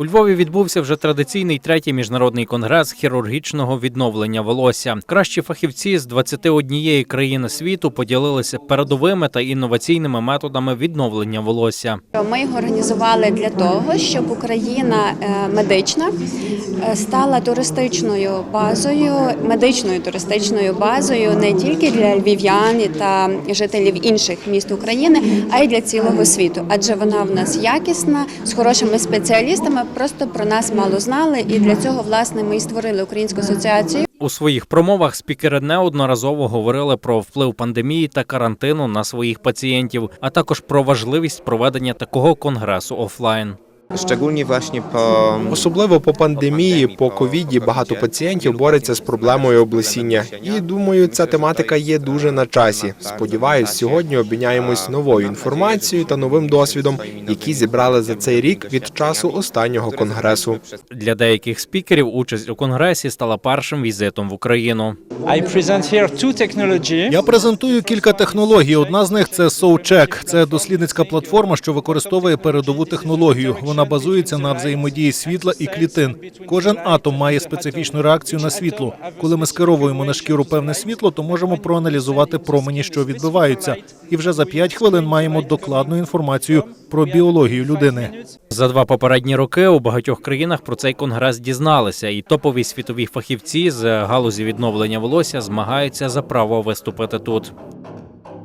У Львові відбувся вже традиційний третій міжнародний конгрес хірургічного відновлення волосся. Кращі фахівці з 21 країни світу поділилися передовими та інноваційними методами відновлення волосся. Ми його організували для того, щоб Україна е, медична е, стала туристичною базою, медичною туристичною базою не тільки для львів'ян та жителів інших міст України, а й для цілого світу. Адже вона в нас якісна з хорошими спеціалістами. Просто про нас мало знали, і для цього власне ми і створили Українську асоціацію. У своїх промовах спікери неодноразово говорили про вплив пандемії та карантину на своїх пацієнтів, а також про важливість проведення такого конгресу офлайн. Szczególnie właśnie po Особливо по пандемії, по ковіді багато пацієнтів бореться з проблемою облесіння. І думаю, ця тематика є дуже на часі. Сподіваюсь, сьогодні обміняємось новою інформацією та новим досвідом, які зібрали за цей рік від часу останнього конгресу. Для деяких спікерів участь у конгресі стала першим візитом в Україну. Я презентую кілька технологій. Одна з них це SoCheck. Це дослідницька платформа, що використовує передову технологію. Вона базується на взаємодії світла і клітин. Кожен атом має специфічну реакцію на світло. Коли ми скеровуємо на шкіру певне світло, то можемо проаналізувати промені, що відбиваються, і вже за 5 хвилин маємо докладну інформацію про біологію людини. За два попередні роки у багатьох країнах про цей конгрес дізналися, і топові світові фахівці з галузі відновлення волосся змагаються за право виступити тут.